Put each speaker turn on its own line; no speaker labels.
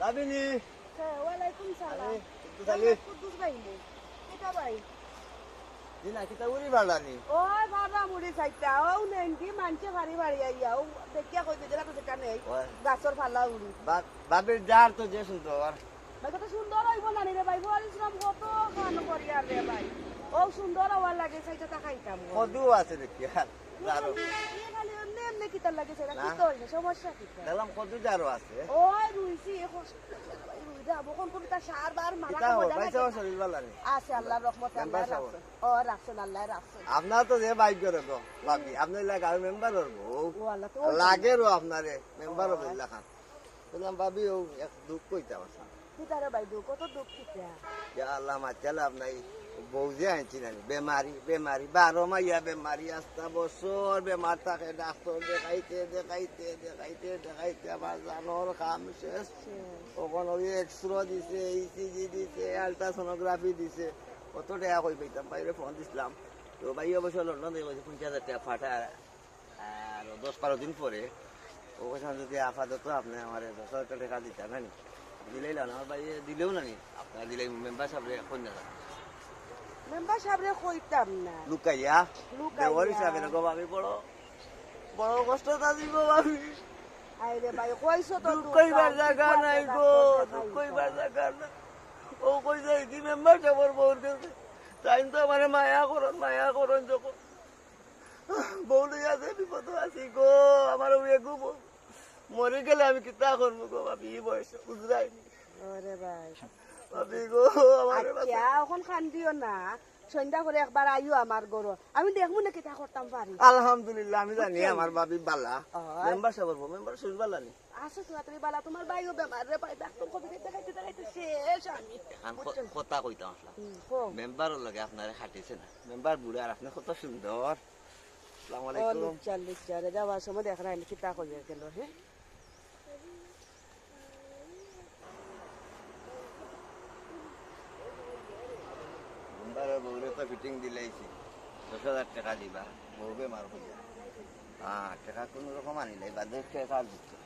দাবিনি।
হ্যাঁ ওয়ালাইকুম সালাম। কুদ্দুস ভাই নে ভাই?
দিনা কিতা উড়ি বাড়ানি
ওই বাবা মুড়ি চাইতা। ও নেনকি মানছে ভারি ভারি আইয়া। ও দেখিয়া কই দিলা তো সেটা নেই। গাছর ফালা উড়ি।
বাবির তো যে সুন্দর
ভাই কত সুন্দর হইব না রে ভাই। পরিশ্রম কত খান করি আর রে ভাই। ও সুন্দর হওয়ার লাগে চাইটা তা খাইতাম। গো।
কদু আছে দেখি আর। যারো
লাগে সেটা। কি তো হইছে সমস্যা কি?
দেখলাম কদু যারো আছে।
ওই রুইছি এখন রুই বকন কোন তা সার বার মারা
কিতা হো
কইরা
পাইছে
লাগে। আছে আল্লাহর রহমতে আল্লাহ
মেম্বার সাহেব।
রাখছেন ও রাখছেন আল্লাহ রাখছেন
আপনার তো যে ভাবি আপনার লাগে। মেম্বার হব
ও আল্লাহ তো
লাগে রো আপনারে মেম্বার হব এলাকান বললাম ভাবি ও এক দুঃখ আছে
ভাই দু কত দুঃখ কিতা
Ya Allah macam আপনার বউ যে আনছি না বেমারি বেমারি বারো মাইয়া বেমারি আসতা বছর বেমার থাকে ডাক্তার দেখাইতে দেখাইতে দেখাইতে দেখাইতে আমার জানোর কাম শেষ তখন ওই এক্সরে দিছে ইসিজি দিছে আলট্রাসোনোগ্রাফি দিছে কত টাকা কই পাইতাম বাইরে ফোন দিছিলাম তো ভাই অবশ্য লন্ডন থেকে বলছে পঞ্চাশ হাজার টাকা ফাটা আর দশ বারো দিন পরে ওখানে যদি আপাতত আপনি আমার দশ হাজার টাকা দিতেন না দিলেই না আমার ভাই দিলেও না নি দিলে মেম্বার সাহেব কন্যা
মেম্বার সাহেবরে কইতাম না
লুকাইয়া। দেওয়ার না গো ভাবি বড় বড় কষ্ট দাদি ভাবি
আইরে ভাই কইছো তো
কইবার জায়গা নাই গো কইবার জায়গা নাই ও কই যাই কি মেম্বার সাহেবের বউর কাছে তাই তো আমার মায়া করন মায়া করন যখন বউ লইয়া আছে বিপদ আছি গো আমার উয়ে গো মরে গেলে আমি কিতা করব গো ভাবি বয়সে বুঝরাইনি
ওরে ভাই আচ্ছা এখন খান দিও না। সন্ধ্যা করে একবার আইও আমার গরো। আমি দেখব না কিতা করতাম পারি
আলহামদুলিল্লাহ আমি জানি আমার ভাবি বালা। মেম্বার সাহেবের মেম্বার শরীর বালা নি।
আসো তুমি বালা তোমার ভাইও বেমার রে ভাই ডাক্তার কবি দেখাইতে দেখাইতে শেষ আমি।
কথা কইতাম
কও।
মেম্বারের লগে আপনারে হাঁটিছে না। মেম্বার বুড়া আর আপনি কত সুন্দর। আসসালামু আলাইকুম
যাওয়ার সময় দেখা কিতা কইয়া গেল হ্যাঁ
বউরে তো ফিটিং দিলাইছি। দশ হাজার টাকা দিবা বউ মার হইয়া হ্যাঁ টাকা কোনো রকম আনিলাই বা টাকা দিচ্ছে?